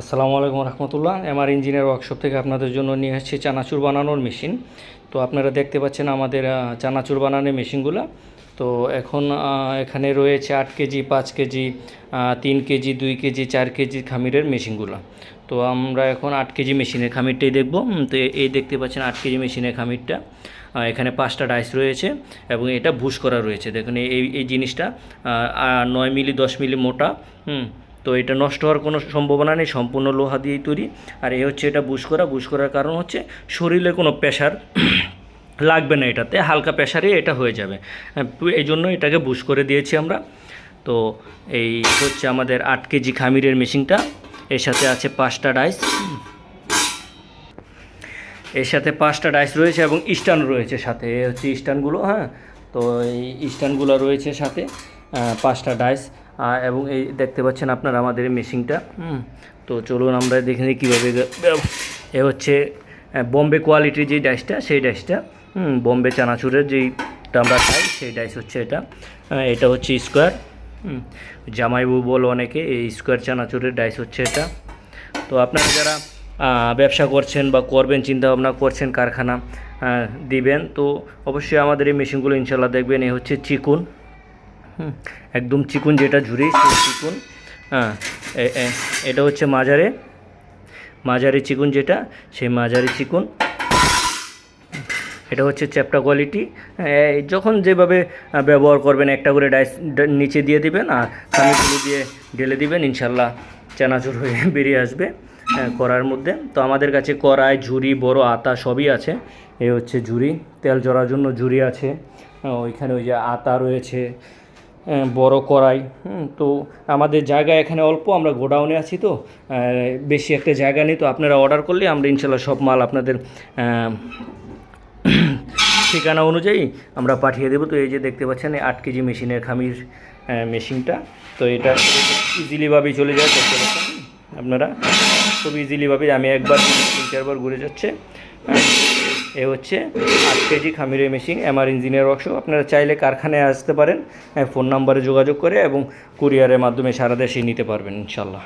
আসসালামু আলাইকুম রহমতুল্লাহ। MR engineer workshop থেকে আপনাদের জন্য নিয়ে এসেছি চানাচুর বানানোর মেশিন তো আপনারা দেখতে পাচ্ছেন আমাদের চানাচুর বানানোর মেশিনগুলো তো এখন এখানে রয়েছে আট কেজি, পাঁচ কেজি তিন কেজি, দুই কেজি, চার কেজি খামিরের মেশিনগুলো তো আমরা এখন আট কেজি মেশিনের খামিরটাই দেখব। তো এই দেখতে পাচ্ছেন আট কেজি মেশিনের খামিরটা। এখানে পাঁচটা ডাইস রয়েছে এবং এটা বুশ করা রয়েছে। দেখুন, এই এই জিনিসটা নয় মিলি, দশ মিলি মোটা। হুম তো এটা নষ্ট হওয়ার কোনো সম্ভাবনা নেই সম্পূর্ণ লোহা দিয়েই তৈরি। আর এই হচ্ছে এটা বুশ করা। বুশ করার কারণ হচ্ছে শরীরে কোনো প্রেশার লাগবে না এটাতে হালকা প্রেশারে এটা হয়ে যাবে। হ্যাঁ, এই জন্য এটাকে বুশ করে দিয়েছি আমরা। তো এই হচ্ছে আমাদের আট কেজি খামিরের মেশিনটা। এর সাথে আছে পাঁচটা ডাইস এর সাথে পাঁচটা ডাইস রয়েছে এবং স্ট্যান্ড রয়েছে সাথে। এ হচ্ছে স্ট্যান্ডগুলো হ্যাঁ? তো এই স্ট্যান্ডগুলো রয়েছে সাথে পাঁচটা ডাইস এবং এই দেখতে পাচ্ছেন আপনারা আমাদের মেশিনটা তো চলুন আমরা দেখে নিই কীভাবে এ হচ্ছে বোম্বে কোয়ালিটির যে ডাইসটা, সেই ডাইসটা বোম্বে চানাচুরের যেইটা আমরা খাই সেই ডাইস হচ্ছে এটা। এটা হচ্ছে স্কোয়ার জামাইবু বলো অনেকে, এই স্কোয়ার চানাচুরের ডাইস হচ্ছে এটা। তো আপনারা যারা ব্যবসা করছেন বা করবেন চিন্তা ভাবনা করছেন কারখানা দিবেন, তো অবশ্যই আমাদের এই মেশিনগুলো ইনশাল্লাহ দেখবেন এই হচ্ছে চিকুন। একদম চিকুন যেটা ঝুরি, সেই চিকুন। হ্যাঁ এ- এ- এটা হচ্ছে মাজারে মাঝারি চিকুন যেটা, সেই মাঝারি চিকুন। এটা হচ্ছে চ্যাপটা কোয়ালিটি। যখন যেভাবে ব্যবহার করবেন, একটা করে ডাইস নিচে দিয়ে দিবেন আর খামিগুলো দিয়ে ঢেলে দিবেন, ইনশাল্লাহ চানাচুর হয়ে বেরিয়ে আসবে কড়ার মধ্যে। তো আমাদের কাছে কড়াই ঝুড়ি বড় আতা সবই আছে। এই হচ্ছে ঝুড়ি তেল জড়ার জন্য ঝুড়ি আছে। ওইখানে ওই যে আতা রয়েছে বড় করাই। তো আমাদের জায়গা এখানে অল্প আমরা গোডাউনে আছি তো। বেশি একটা জায়গা নেই তো আপনারা অর্ডার করলে আমরা ইনশাল্লাহ সব মাল আপনাদের ঠিকানা অনুযায়ী আমরা পাঠিয়ে দেবো। তো এই যে দেখতে পাচ্ছেন আট কেজি মেশিনের খামির মেশিনটা। তো এটা ইজিলিভাবেই চলে যায় দেখতে পাচ্ছেন। আপনারা খুব ইজিলিভাবে আমি একবার তিন চারবার ঘুরে যাচ্ছে। হ্যাঁ, এ হচ্ছে আট কেজি খামিরের মেশিন এমআর ইঞ্জিনিয়ার ওয়ার্কশপ আপনারা চাইলে কারখানায় আসতে পারেন ফোন নাম্বারে যোগাযোগ করে এবং কুরিয়ারের মাধ্যমে সারা দেশে নিতে পারবেন ইনশাল্লাহ